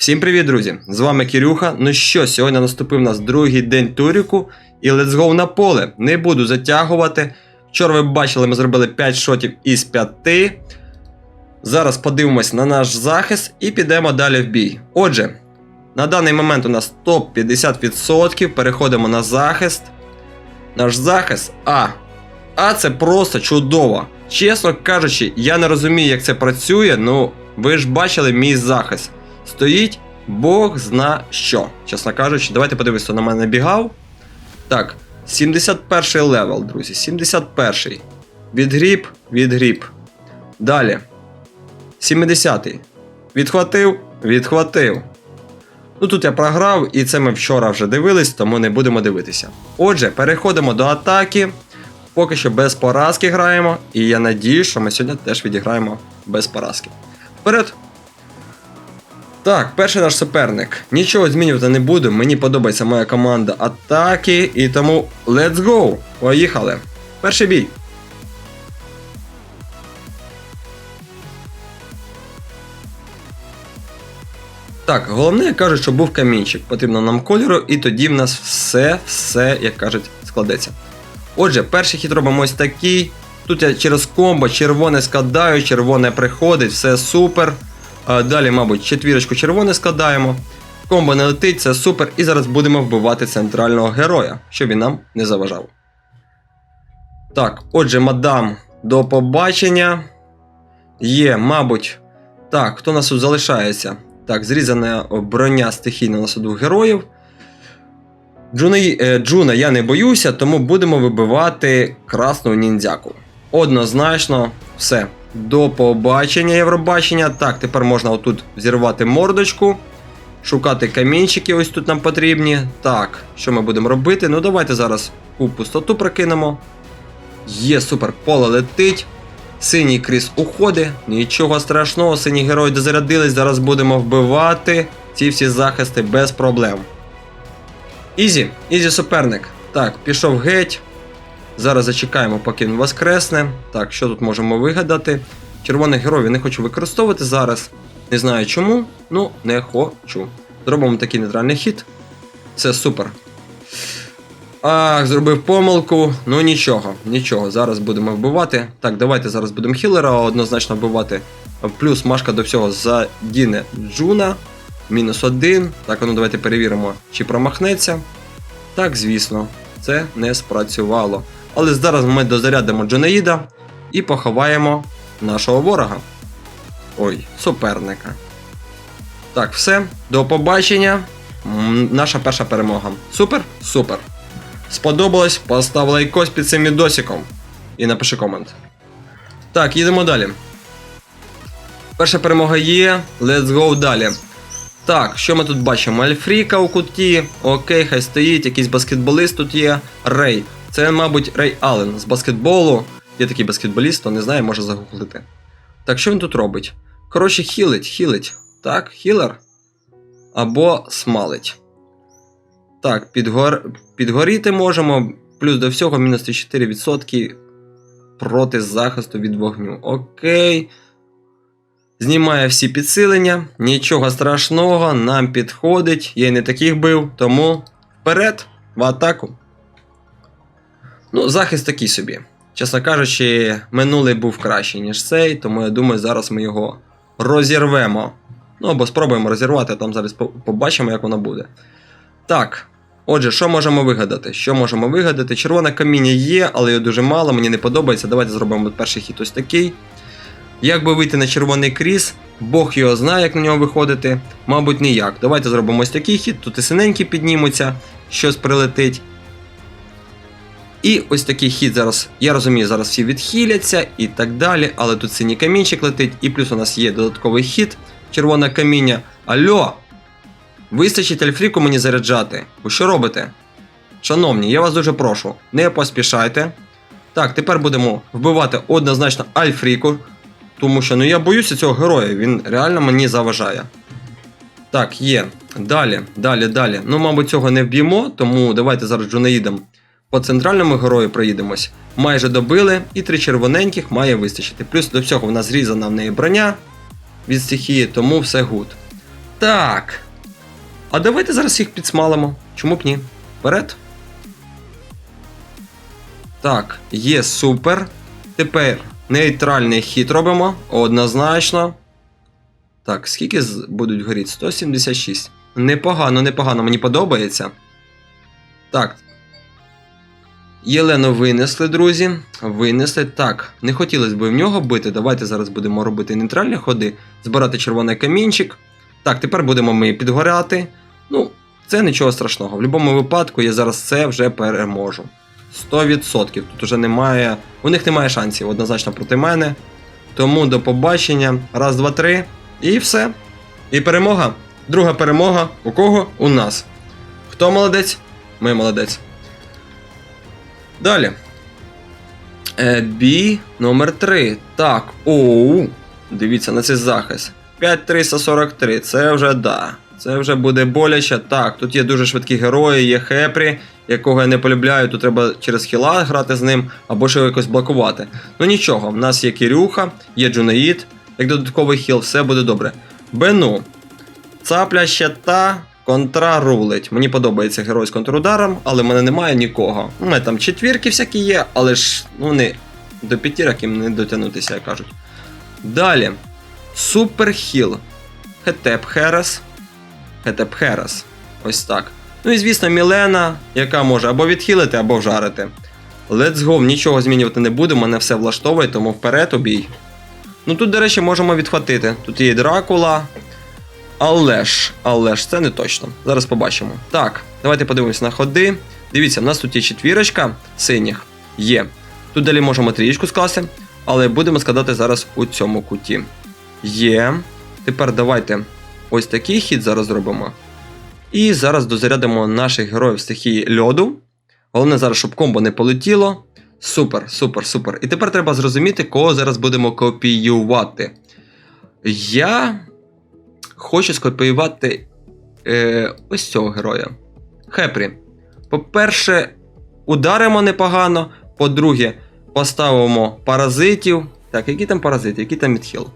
Всім привіт, друзі! З вами Кирюха. Ну що, сьогодні наступив у нас другий день туріку і let's go на поле. Не буду затягувати. Вчора ви бачили, ми зробили 5 шотів із 5. Зараз подивимось на наш захист і підемо далі в бій. Отже, на даний момент у нас топ 50%. Переходимо на захист. Наш захист А. А це просто чудово. Чесно кажучи, я не розумію, як це працює, ну ви ж бачили мій захист. Стоїть Бог зна що. Чесно кажучи, давайте подивимося, на мене набігав. Так, 71 левел, друзі. 71. Відгріб, відгріб. Далі. 70-й. Відхватив, відхватив. Ну тут я програв, і це ми вчора вже дивились, тому не будемо дивитися. Отже, переходимо до атаки. Поки що без поразки граємо, і я надію, що ми сьогодні теж відіграємо без поразки. Вперед! Так, перший наш суперник. Нічого змінювати не буду. Мені подобається моя команда атаки, і тому let's go! Поїхали! Перший бій. Так, головне, як кажуть, що був камінчик. Потрібно нам кольору, і тоді в нас все, все, як кажуть, складеться. Отже, перший хід робимо ось такий. Тут я через комбо червоне складаю, червоне приходить, все супер. Далі, мабуть, четвірочку червоне складаємо. Комбо не летить, це супер. І зараз будемо вбивати центрального героя, щоб він нам не заважав. Так, отже, мадам, до побачення. Є, мабуть. Так, хто нас тут залишається? Так, зрізана броня стихійна у нас героїв. Джуна, е, Джуна я не боюся, тому будемо вибивати красну ніндзяку. Однозначно, все. До побачення, Євробачення. Так, тепер можна отут зірвати мордочку. Шукати камінчики, ось тут нам потрібні. Так, що ми будемо робити? Ну, давайте зараз у пустоту прокинемо. Є, супер, поле летить. Синій кріс уходить. Нічого страшного, сині герої дозарядились. Зараз будемо вбивати ці всі захисти без проблем. Ізі, Ізі суперник. Так, пішов геть. Зараз зачекаємо, поки він воскресне. Так, що тут можемо вигадати? Червоних героїв не хочу використовувати зараз. Не знаю чому, ну не хочу. Зробимо такий нейтральний хід. Це супер. Ах, зробив помилку. Ну нічого, нічого. Зараз будемо вбивати. Так, давайте зараз будемо хілера однозначно вбивати. Плюс Машка до всього задіне Джуна. Мінус один. Так, ну давайте перевіримо, чи промахнеться. Так, звісно, це не спрацювало. Але зараз ми дозарядимо Джонаїда і поховаємо нашого ворога. Ой, суперника. Так, все. До побачення. Наша перша перемога. Супер? Супер. Сподобалось? Постав лайкос під цим відосиком. І напиши комент. Так, їдемо далі. Перша перемога є. Let's go далі. Так, що ми тут бачимо? Альфріка у куті. Окей, хай стоїть, якийсь баскетболіст тут є. Рей. Це, мабуть, Рей Аллен з баскетболу. Є такий баскетболіст, хто не знає, може загуглити. Так, що він тут робить? Коротше, хілить, хілить. Так, хілер. Або смалить. Так, підгор... підгоріти можемо. Плюс до всього мінус 34% проти захисту від вогню. Окей. Знімає всі підсилення, нічого страшного, нам підходить. Я й не таких бив, тому вперед, в атаку. Ну, захист такий собі. Чесно кажучи, минулий був кращий, ніж цей, тому я думаю, зараз ми його розірвемо. Ну або спробуємо розірвати, там зараз побачимо, як воно буде. Так. Отже, що можемо вигадати? Що можемо вигадати? Червоне каміння є, але його дуже мало, мені не подобається. Давайте зробимо перший хід ось такий. Як би вийти на червоний кріс, Бог його знає, як на нього виходити. Мабуть, ніяк. Давайте зробимо ось такий хід, тут і синенькі піднімуться, щось прилетить. І ось такий хід зараз. Я розумію, зараз всі відхиляться і так далі, але тут синій камінчик летить, і плюс у нас є додатковий хід, червоне каміння. Альо! Вистачить альфріку мені заряджати. Ви що робите? Шановні, я вас дуже прошу, не поспішайте. Так, тепер будемо вбивати однозначно Альфріку, тому що ну я боюся цього героя, він реально мені заважає. Так, є. Далі, далі, далі. Ну, мабуть, цього не вб'ємо, тому давайте зараз Джунаїдом по центральному герою проїдемось. Майже добили, і три червоненьких має вистачити. Плюс до всього в нас зрізана в неї броня від стихії, тому все гуд. Так. А давайте зараз їх підсмалимо. Чому б ні? Вперед. Так, є супер. Тепер нейтральний хід робимо. Однозначно. Так, скільки будуть горіти? 176. Непогано, непогано, мені подобається. Так. Єлену винесли, друзі. Винесли. Так, не хотілося б в нього бити. Давайте зараз будемо робити нейтральні ходи, збирати червоний камінчик. Так, тепер будемо ми підгоряти. Ну, це нічого страшного. В будь-якому випадку я зараз це вже переможу. 100%. Тут уже немає. У них немає шансів однозначно проти мене. Тому до побачення. Раз, два, три. І все. І перемога. Друга перемога. У кого? У нас. Хто молодець? Ми молодець. Далі. Е, бій номер 3. Так. Оу. Дивіться на цей захист. 5343. Це вже да. Це вже буде боляче. Так, тут є дуже швидкі герої, є Хепрі, якого я не полюбляю. Тут треба через хіла грати з ним, або ще якось блокувати. Ну нічого, в нас є Кирюха, є Джунаїд. Як додатковий хіл, все буде добре. Бену. Цапля щита, контра рулить. Мені подобається герой з контрударом, але в мене немає нікого. У мене там четвірки всякі є, але ж ну, вони до п'ятірок їм не дотягнутися, як кажуть. Далі. Суперхіл. Хетеп Херес. Хетеп Херес. Ось так. Ну і звісно, Мілена, яка може або відхилити, або вжарити. Let's go, нічого змінювати не буду, мене все влаштовує, тому вперед у бій. Ну тут, до речі, можемо відхватити. Тут є Дракула. Але ж, але ж, це не точно. Зараз побачимо. Так, давайте подивимось на ходи. Дивіться, в нас тут є четвірочка синіх. Є. Тут далі можемо трієчку скласти, але будемо складати зараз у цьому куті. Є. Тепер давайте ось такий хід зараз зробимо. І зараз дозарядимо наших героїв стихії льоду. Головне зараз, щоб комбо не полетіло. Супер, супер, супер. І тепер треба зрозуміти, кого зараз будемо копіювати. Я хочу скопіювати е, ось цього героя. Хепрі. По-перше, ударимо непогано. По-друге, поставимо паразитів. Так, які там паразити, який там відхил?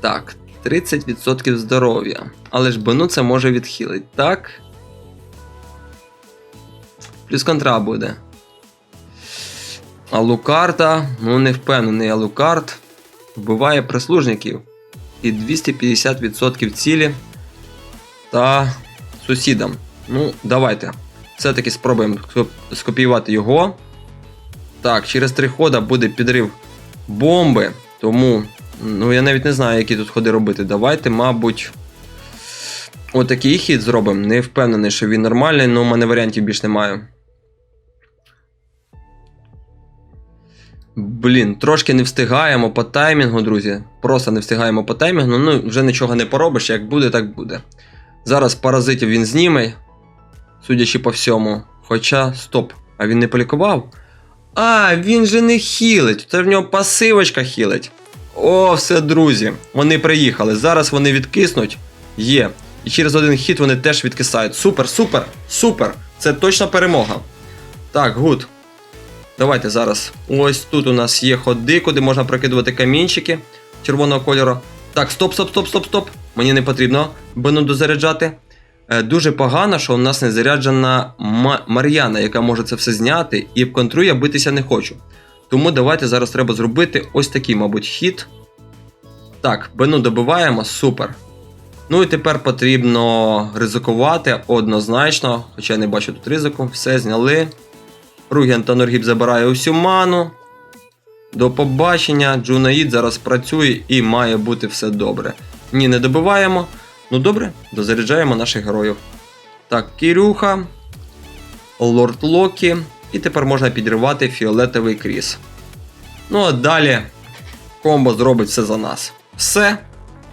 Так, 30% здоров'я. Але ж Бену це може відхилити, так? Плюс контра буде. Алукарта, ну не впевнений, Алукарт вбиває прислужників і 250% цілі та сусідам. Ну, давайте. Все-таки спробуємо скопіювати його. Так, через три хода буде підрив бомби. Тому, ну я навіть не знаю, які тут ходи робити. Давайте, мабуть. Отакий хід зробимо. Не впевнений, що він нормальний, але у мене варіантів більш немає. Блін, трошки не встигаємо по таймінгу, друзі. Просто не встигаємо по таймінгу. Ну, вже нічого не поробиш, як буде, так буде. Зараз паразитів він зніме, судячи по всьому. Хоча, стоп, а він не полікував? А, він же не хілить, це в нього пасивочка хілить. О, все, друзі, вони приїхали. Зараз вони відкиснуть. Є. І через один хід вони теж відкисають. Супер, супер, супер! Це точно перемога. Так, гуд. Давайте зараз. Ось тут у нас є ходи, куди можна прокидувати камінчики червоного кольору. Так, стоп, стоп, стоп, стоп, стоп. Мені не потрібно бену дозаряджати. Е, Дуже погано, що у нас не заряджена Мар'яна, яка може це все зняти, і в контру я битися не хочу. Тому давайте зараз треба зробити ось такий, мабуть, хід. Так, бену добиваємо, супер. Ну і тепер потрібно ризикувати однозначно, хоча я не бачу тут ризику. Все зняли. Руген та Норгіб забирає усю ману. До побачення. Джунаїд зараз працює і має бути все добре. Ні, не добиваємо. Ну добре, дозаряджаємо наших героїв. Так, Кірюха, Лорд Локі. І тепер можна підривати фіолетовий кріс. Ну а далі комбо зробить все за нас. Все.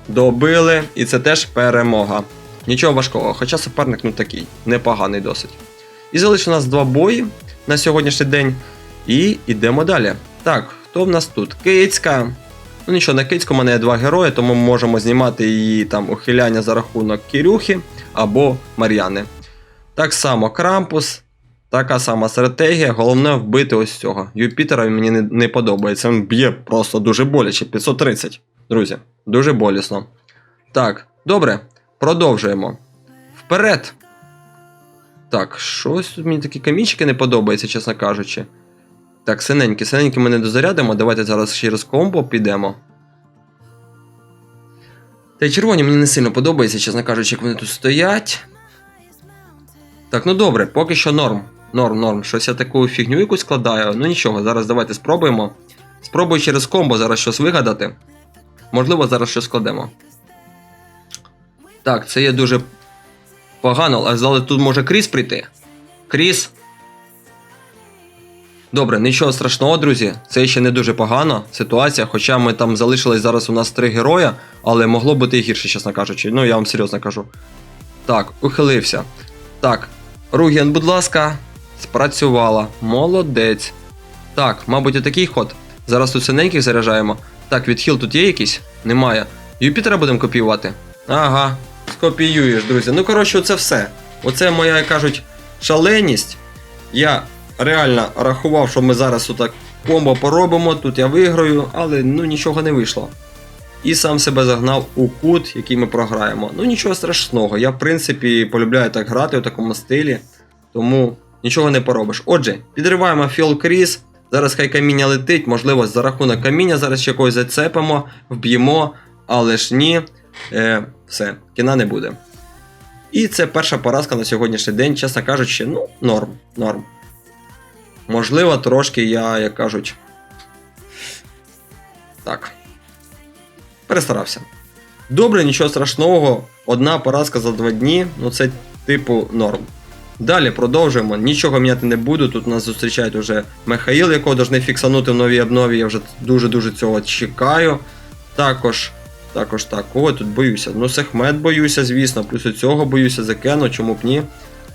Добили, і це теж перемога. Нічого важкого, хоча суперник ну такий, непоганий досить. І залишилось у нас два бої на сьогоднішній день. І йдемо далі. Так, хто в нас тут? Кицька. Ну нічого, на Кицьку в мене є два герої, тому ми можемо знімати її там ухиляння за рахунок Кірюхи або Мар'яни. Так само Крампус, така сама стратегія, головне вбити ось цього. Юпітера мені не, не подобається. Він б'є просто дуже боляче. 530. Друзі, дуже болісно. Так, добре, продовжуємо. Вперед! Так, щось тут мені такі камінчики не подобаються, чесно кажучи. Так, синенькі, синенькі ми не дозарядимо. Давайте зараз через комбо підемо. Та й червоні мені не сильно подобається, чесно кажучи, як вони тут стоять. Так, ну добре, поки що норм. Норм, норм. Щось я таку фігню якусь складаю. Ну нічого, зараз давайте спробуємо. Спробую через комбо зараз щось вигадати. Можливо, зараз щось складемо. Так, це є дуже погано, але тут може Кріс прийти. Кріс. Добре, нічого страшного, друзі. Це ще не дуже погана ситуація. Хоча ми там залишились зараз у нас три героя, але могло бути і гірше, чесно кажучи. Ну, я вам серйозно кажу. Так, ухилився. Так, Ругіан, будь ласка, спрацювала. Молодець. Так, мабуть, отакий ход. Зараз тут синеньких заряджаємо. Так, відхил тут є якийсь? Немає. Юпітера будемо копіювати. Ага, скопіюєш, друзі. Ну, коротше, це все. Оце моя, як кажуть, шаленість. Я реально рахував, що ми зараз отак комбо поробимо, тут я виграю, але ну нічого не вийшло. І сам себе загнав у кут, який ми програємо. Ну нічого страшного. Я, в принципі, полюбляю так грати у такому стилі, тому нічого не поробиш. Отже, підриваємо фіол кріс. Зараз хай каміння летить, можливо, за рахунок каміння зараз ще когось зацепимо, вб'ємо, але ж ні. Е, все, кіна не буде. І це перша поразка на сьогоднішній день, чесно кажучи, ну, норм, норм. Можливо, трошки я, як кажуть. Так. Перестарався. Добре, нічого страшного. Одна поразка за два дні, ну це типу норм. Далі продовжуємо. Нічого міняти не буду. Тут нас зустрічають уже Михаїл, якого должны фіксанути в новій обнові. Я вже дуже-дуже цього чекаю. Також. Також так, кого я тут боюся? Ну, Сехмет боюся, звісно, плюс у цього боюся Зекену, чому б ні.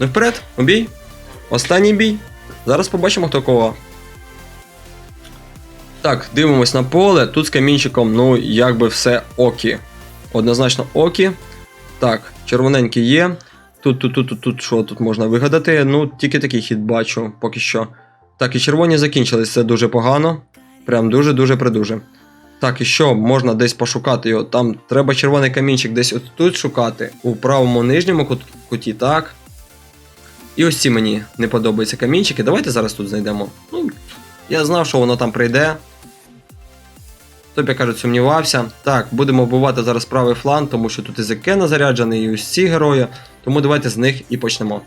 Ну вперед, у бій. Останній бій. Зараз побачимо, хто кого. Так, дивимось на поле. Тут з камінчиком, ну, якби все окі. Однозначно окі. Так, червоненький є. Тут, тут, тут, тут, тут, що тут можна вигадати? Ну, тільки такий хід бачу, поки що. Так, і червоні закінчились, це дуже погано. Прям дуже-дуже придуже. Так, і що, можна десь пошукати його. Там треба червоний камінчик десь от тут шукати, у правому нижньому кут- куті, так. І ось ці мені не подобаються камінчики. Давайте зараз тут знайдемо. Ну, я знав, що воно там прийде. Як кажуть, сумнівався. Так, будемо вбивати зараз правий фланг, тому що тут і Зекена заряджений, і ось ці герої. Тому давайте з них і почнемо.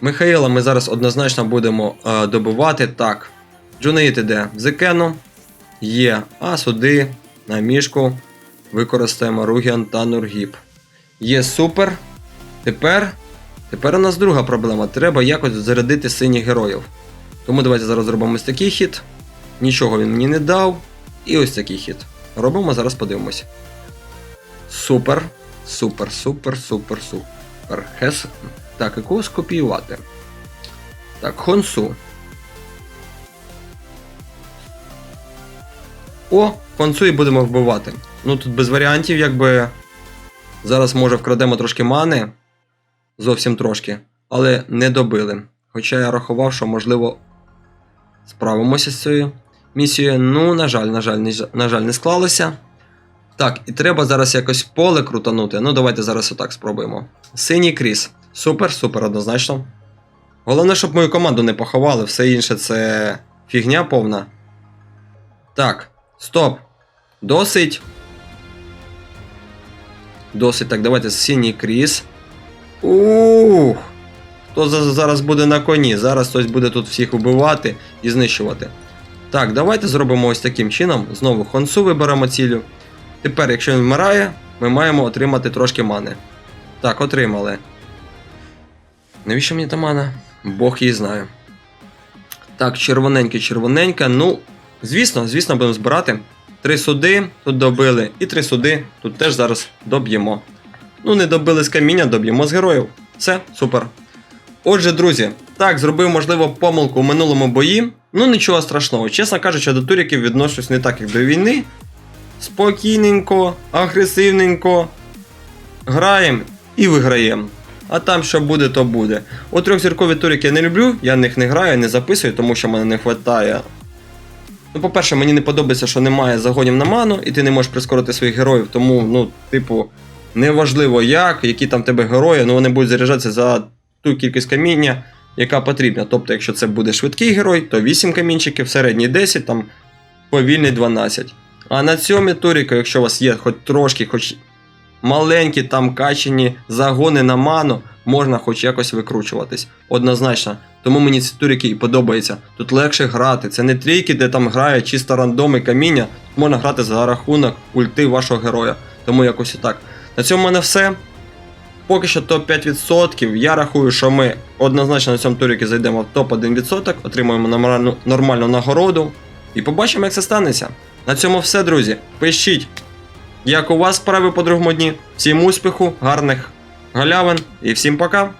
Михаїла ми зараз однозначно будемо е, добивати. Так. Джунаїт іде в Зекену. Є. А сюди на мішку використаємо Ругіан та Нургіп. Є супер. Тепер. Тепер у нас друга проблема. Треба якось зарядити синіх героїв. Тому давайте зараз зробимо ось такий хід. Нічого він мені не дав. І ось такий хід. Робимо, зараз подивимось. Супер. Супер, супер, супер, супер. Хес. Так, якого скопіювати? Так, Хонсу. О, Хонсу і будемо вбивати. Ну тут без варіантів, якби. Зараз, може, вкрадемо трошки мани. Зовсім трошки. Але не добили. Хоча я рахував, що можливо справимося з цією місією. Ну, на жаль, на жаль, на жаль, не склалося. Так, і треба зараз якось поле крутанути. Ну, давайте зараз отак спробуємо. Синій кріс. Супер, супер, однозначно. Головне, щоб мою команду не поховали, все інше це фігня повна. Так, стоп. Досить. Досить. Так, давайте синій кріс. Ух! Хто зараз буде на коні? Зараз хтось буде тут всіх вбивати і знищувати. Так, давайте зробимо ось таким чином. Знову Хонсу виберемо цілю. Тепер, якщо він вмирає, ми маємо отримати трошки мани. Так, отримали. Навіщо мені та мана? Бог її знає. Так, червоненьке, червоненьке. Ну, звісно, звісно, будемо збирати. Три суди тут добили, і три суди тут теж зараз доб'ємо. Ну, не добили з каміння, доб'ємо з героїв. Все, супер. Отже, друзі, так, зробив, можливо, помилку у минулому бої. Ну, нічого страшного. Чесно кажучи, до туріків відношусь не так, як до війни. Спокійненько, агресивненько. Граємо і виграємо. А там що буде, то буде. От трьохзіркові турики я не люблю, я в них не граю, не записую, тому що мене не вистачає Ну, по-перше, мені не подобається, що немає загонів на ману, і ти не можеш прискорити своїх героїв, тому, ну, типу, неважливо як, які там тебе герої, ну вони будуть заряджатися за ту кількість каміння, яка потрібна. Тобто, якщо це буде швидкий герой, то 8 камінчиків, середній 10, там повільний 12. А на цьому туріку, якщо у вас є хоч трошки, хоч маленькі там качені загони на ману, можна хоч якось викручуватись. Однозначно. Тому мені ці туріки і подобаються. Тут легше грати. Це не трійки, де там грає чисто рандом і каміння. Тут можна грати за рахунок ульти вашого героя. Тому якось і так. На цьому в мене все. Поки що топ-5%. Я рахую, що ми однозначно на цьому туріки зайдемо в топ-1%, отримаємо нормальну, нормальну нагороду. І побачимо, як це станеться. На цьому все, друзі. Пишіть, як у вас справи по другому дні. Всім успіху, гарних галявин і всім пока!